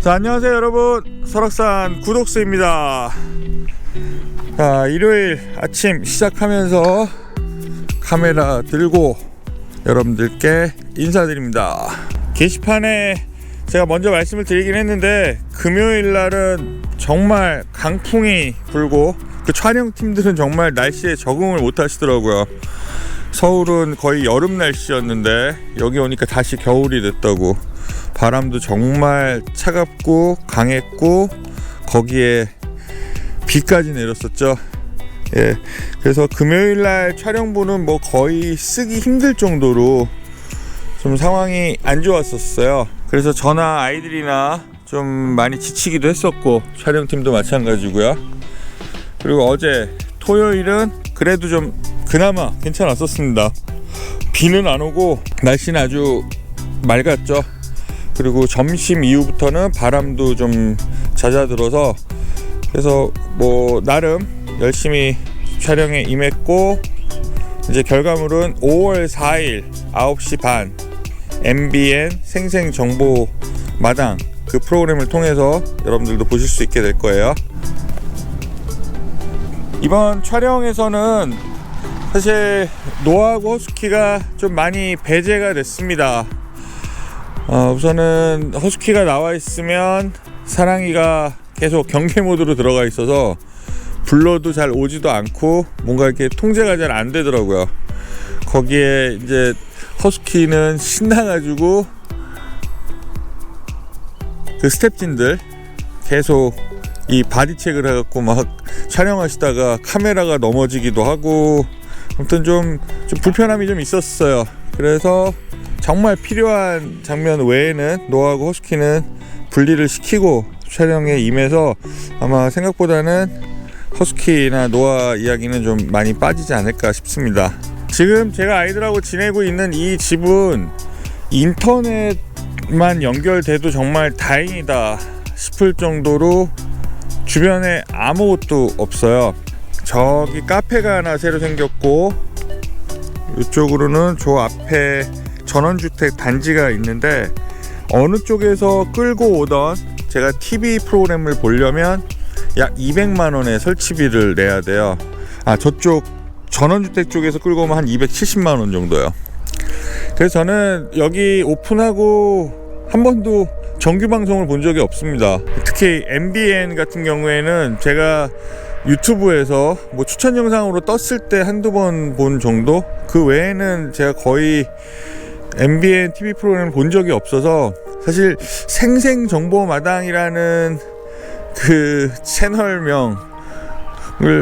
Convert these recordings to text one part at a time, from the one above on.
자, 안녕하세요 여러분. 설악산 구독수입니다. 자 일요일 아침 시작하면서 카메라 들고 여러분들께 인사드립니다. 게시판에 제가 먼저 말씀을 드리긴 했는데 금요일 날은 정말 강풍이 불고 그 촬영팀들은 정말 날씨에 적응을 못 하시더라고요. 서울은 거의 여름 날씨였는데 여기 오니까 다시 겨울이 됐다고 바람도 정말 차갑고 강했고 거기에 비까지 내렸었죠. 예. 그래서 금요일 날 촬영부는 뭐 거의 쓰기 힘들 정도로 좀 상황이 안 좋았었어요. 그래서 저나 아이들이나 좀 많이 지치기도 했었고 촬영팀도 마찬가지고요. 그리고 어제 토요일은 그래도 좀 그나마 괜찮았었습니다. 비는 안 오고 날씨는 아주 맑았죠. 그리고 점심 이후부터는 바람도 좀 잦아들어서 그래서 뭐 나름 열심히 촬영에 임했고 이제 결과물은 5월 4일 9시 반 MBN 생생 정보 마당 그 프로그램을 통해서 여러분들도 보실 수 있게 될 거예요. 이번 촬영에서는 사실 노아하고 허스키가 좀 많이 배제가 됐습니다. 어, 우선은 허스키가 나와 있으면 사랑이가 계속 경계 모드로 들어가 있어서 불러도 잘 오지도 않고 뭔가 이렇게 통제가 잘 안 되더라고요. 거기에 이제 허스키는 신나가지고 그 스탭진들 계속 이 바디 체크를 해갖고 막 촬영하시다가 카메라가 넘어지기도 하고 아무튼 좀, 좀 불편함이 좀 있었어요. 그래서 정말 필요한 장면 외에는 노아하고 허스키는 분리를 시키고 촬영에 임해서 아마 생각보다는 허스키나 노아 이야기는 좀 많이 빠지지 않을까 싶습니다. 지금 제가 아이들하고 지내고 있는 이 집은 인터넷만 연결돼도 정말 다행이다 싶을 정도로 주변에 아무것도 없어요. 저기 카페가 하나 새로 생겼고 이쪽으로는 저 앞에 전원주택 단지가 있는데 어느 쪽에서 끌고 오던 제가 TV 프로그램을 보려면 약 200만 원의 설치비를 내야 돼요. 아 저쪽 전원주택 쪽에서 끌고 오면 한 270만 원 정도요. 그래서 저는 여기 오픈하고 한 번도 정규 방송을 본 적이 없습니다. 특히 MBN 같은 경우에는 제가 유튜브에서 뭐 추천 영상으로 떴을 때 한두 번 본 정도? 그 외에는 제가 거의 MBN TV 프로그램을 본 적이 없어서 사실 생생 정보 마당이라는 그 채널명을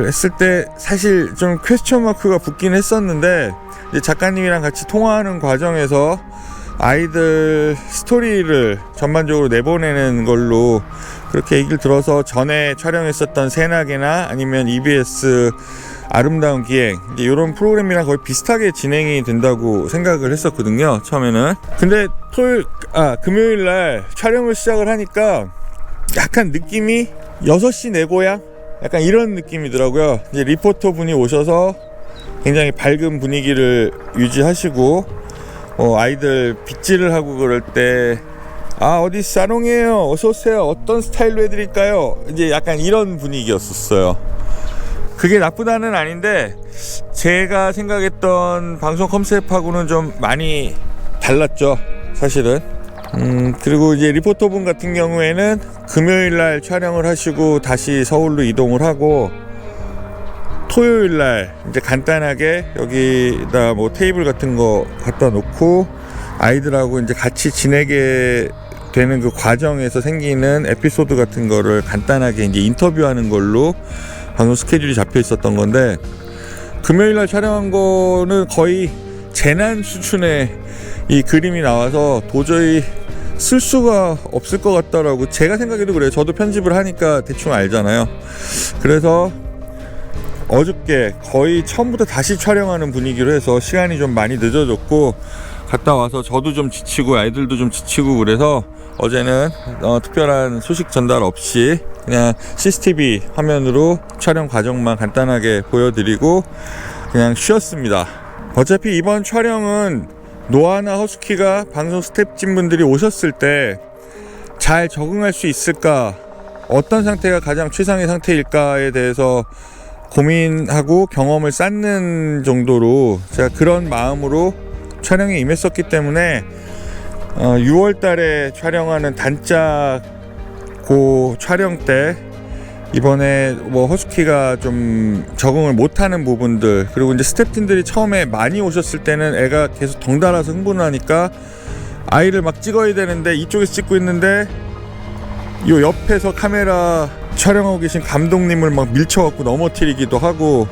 했을 때 사실 좀 퀘스천 마크가 붙긴 했었는데 작가님이랑 같이 통화하는 과정에서 아이들 스토리를 전반적으로 내보내는 걸로 그렇게 얘기를 들어서 전에 촬영했었던 새나게나 아니면 EBS 아름다운 기행. 이런 프로그램이랑 거의 비슷하게 진행이 된다고 생각을 했었거든요 처음에는. 근데 토요일 아 금요일 날 촬영을 시작을 하니까 약간 느낌이 6시 내 고향? 약간 이런 느낌이더라고요. 이제 리포터 분이 오셔서 굉장히 밝은 분위기를 유지하시고 어, 아이들 빗질을 하고 그럴 때 아 어디 사롱이에요? 어서 오세요. 어떤 스타일로 해드릴까요? 이제 약간 이런 분위기였었어요 그게 나쁘다는 아닌데 제가 생각했던 방송 컨셉하고는 좀 많이 달랐죠 사실은. 음 그리고 이제 리포터분 같은 경우에는 금요일 날 촬영을 하시고 다시 서울로 이동을 하고 토요일 날 이제 간단하게 여기다 뭐 테이블 같은 거 갖다 놓고 아이들하고 이제 같이 지내게 되는 그 과정에서 생기는 에피소드 같은 거를 간단하게 이제 인터뷰하는 걸로 방송 스케줄이 잡혀 있었던 건데 금요일 날 촬영한 거는 거의 재난 수준의 이 그림이 나와서 도저히 쓸 수가 없을 것 같다라고 제가 생각해도 그래요. 저도 편집을 하니까 대충 알잖아요. 그래서 어저께 거의 처음부터 다시 촬영하는 분위기로 해서 시간이 좀 많이 늦어졌고 갔다 와서 저도 좀 지치고 아이들도 좀 지치고 그래서 어제는 어, 특별한 소식 전달 없이 그냥 CCTV 화면으로 촬영 과정만 간단하게 보여드리고 그냥 쉬었습니다. 어차피 이번 촬영은 노아나 허스키가 방송 스탭진 분들이 오셨을 때 잘 적응할 수 있을까? 어떤 상태가 가장 최상의 상태일까에 대해서 고민하고 경험을 쌓는 정도로 제가 그런 마음으로 촬영에 임했었기 때문에 어, 6월 달에 촬영하는 단짝 고 촬영 때 이번에 뭐 허스키가 좀 적응을 못하는 부분들 그리고 이제 스태프분들이 처음에 많이 오셨을 때는 애가 계속 덩달아서 흥분을 하니까 아이를 막 찍어야 되는데 이쪽에서 찍고 있는데 요 옆에서 카메라 촬영하고 계신 감독님을 막 밀쳐갖고 넘어뜨리기도 하고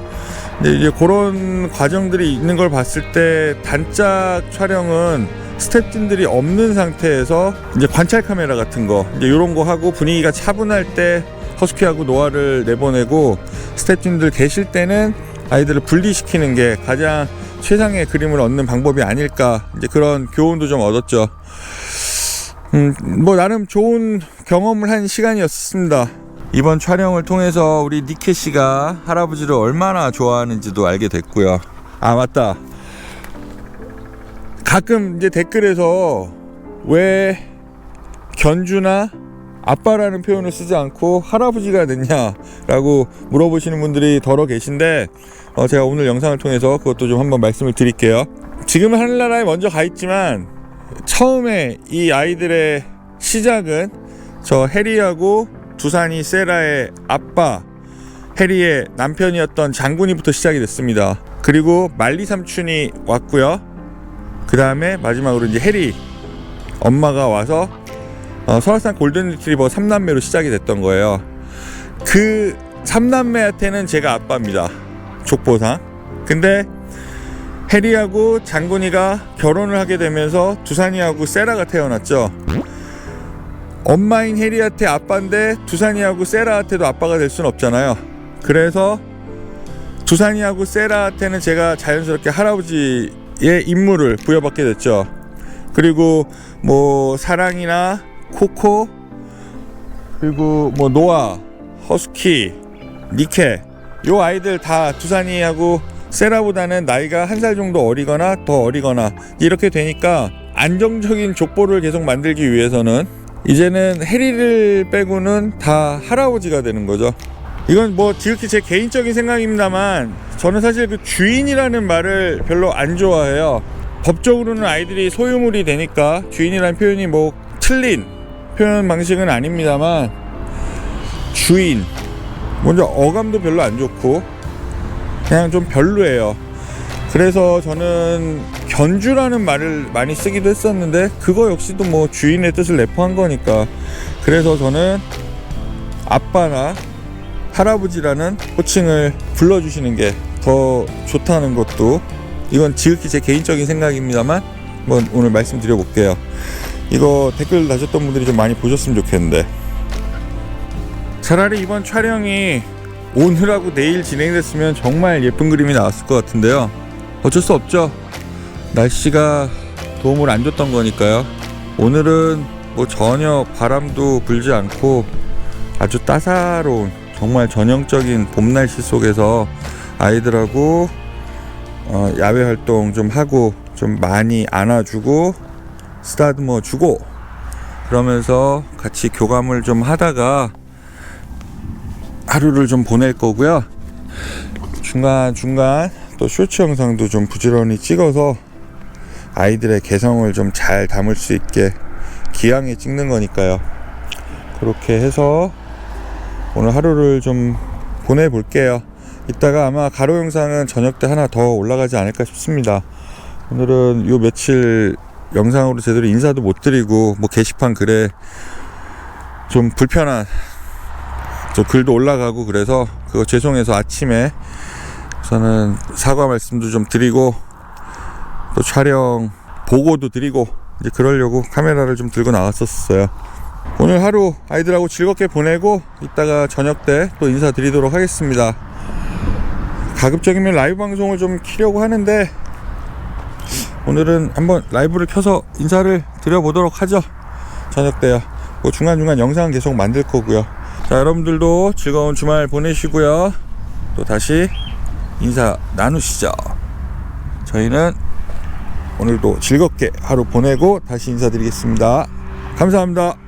근데 이제 그런 과정들이 있는 걸 봤을 때 단짝 촬영은 스태프분들이 없는 상태에서 이제 관찰 카메라 같은 거 이제 이런 거 하고 분위기가 차분할 때 허스키하고 노아를 내보내고 스태프분들 계실 때는 아이들을 분리시키는 게 가장 최상의 그림을 얻는 방법이 아닐까 이제 그런 교훈도 좀 얻었죠. 음, 뭐 나름 좋은 경험을 한 시간이었습니다. 이번 촬영을 통해서 우리 니케 씨가 할아버지를 얼마나 좋아하는지도 알게 됐고요. 아 맞다. 가끔 이제 댓글에서 왜 견주나 아빠라는 표현을 쓰지 않고 할아버지가 됐냐라고 물어보시는 분들이 더러 계신데 어, 제가 오늘 영상을 통해서 그것도 좀 한번 말씀을 드릴게요. 지금은 하늘나라에 먼저 가 있지만 처음에 이 아이들의 시작은 저 해리하고 두산이 세라의 아빠 해리의 남편이었던 장군이부터 시작이 됐습니다. 그리고 말리 삼촌이 왔고요. 그 다음에 마지막으로 이제 해리 엄마가 와서 어, 설악산 골든 리트리버 3남매로 시작이 됐던 거예요. 그 3남매한테는 제가 아빠입니다. 족보상. 근데 해리하고 장군이가 결혼을 하게 되면서 두산이하고 세라가 태어났죠. 엄마인 해리한테 아빠인데 두산이하고 세라한테도 아빠가 될 수는 없잖아요. 그래서 두산이하고 세라한테는 제가 자연스럽게 할아버지의 임무를 부여받게 됐죠. 그리고 뭐 사랑이나 코코 그리고 뭐 노아, 허스키, 니케 요 아이들 다 두산이하고 세라보다는 나이가 한 살 정도 어리거나 더 어리거나 이렇게 되니까 안정적인 족보를 계속 만들기 위해서는 이제는 해리를 빼고는 다 할아버지가 되는 거죠. 이건 뭐 지극히 제 개인적인 생각입니다만 저는 사실 그 주인이라는 말을 별로 안 좋아해요. 법적으로는 아이들이 소유물이 되니까 주인이라는 표현이 뭐 틀린 표현 방식은 아닙니다만 주인 먼저 어감도 별로 안 좋고 그냥 좀 별로예요. 그래서 저는 견주라는 말을 많이 쓰기도 했었는데 그거 역시도 뭐 주인의 뜻을 내포한 거니까 그래서 저는 아빠나 할아버지라는 호칭을 불러주시는 게 더 좋다는 것도 이건 지극히 제 개인적인 생각입니다만 한번 오늘 말씀드려 볼게요. 이거 댓글 다셨던 분들이 좀 많이 보셨으면 좋겠는데 차라리 이번 촬영이 오늘하고 내일 진행됐으면 정말 예쁜 그림이 나왔을 것 같은데요. 어쩔 수 없죠. 날씨가 도움을 안 줬던 거니까요. 오늘은 뭐 전혀 바람도 불지 않고 아주 따사로운 정말 전형적인 봄 날씨 속에서 아이들하고 어, 야외 활동 좀 하고 좀 많이 안아주고 쓰다듬어 주고 그러면서 같이 교감을 좀 하다가 하루를 좀 보낼 거고요. 중간 중간 또 쇼츠 영상도 좀 부지런히 찍어서 아이들의 개성을 좀 잘 담을 수 있게 기왕에 찍는 거니까요. 그렇게 해서 오늘 하루를 좀 보내 볼게요. 이따가 아마 가로 영상은 저녁 때 하나 더 올라가지 않을까 싶습니다. 오늘은 요 며칠 영상으로 제대로 인사도 못 드리고 뭐 게시판 글에 좀 불편한 저 글도 올라가고 그래서 그거 죄송해서 아침에 저는 사과 말씀도 좀 드리고 또 촬영 보고도 드리고 이제 그러려고 카메라를 좀 들고 나왔었어요. 오늘 하루 아이들하고 즐겁게 보내고 이따가 저녁 때 또 인사드리도록 하겠습니다. 가급적이면 라이브 방송을 좀 키려고 하는데 오늘은 한번 라이브를 켜서 인사를 드려보도록 하죠. 저녁 때요. 뭐 중간중간 영상 계속 만들 거고요. 자, 여러분들도 즐거운 주말 보내시고요. 또 다시 인사 나누시죠. 저희는 오늘도 즐겁게 하루 보내고 다시 인사드리겠습니다. 감사합니다.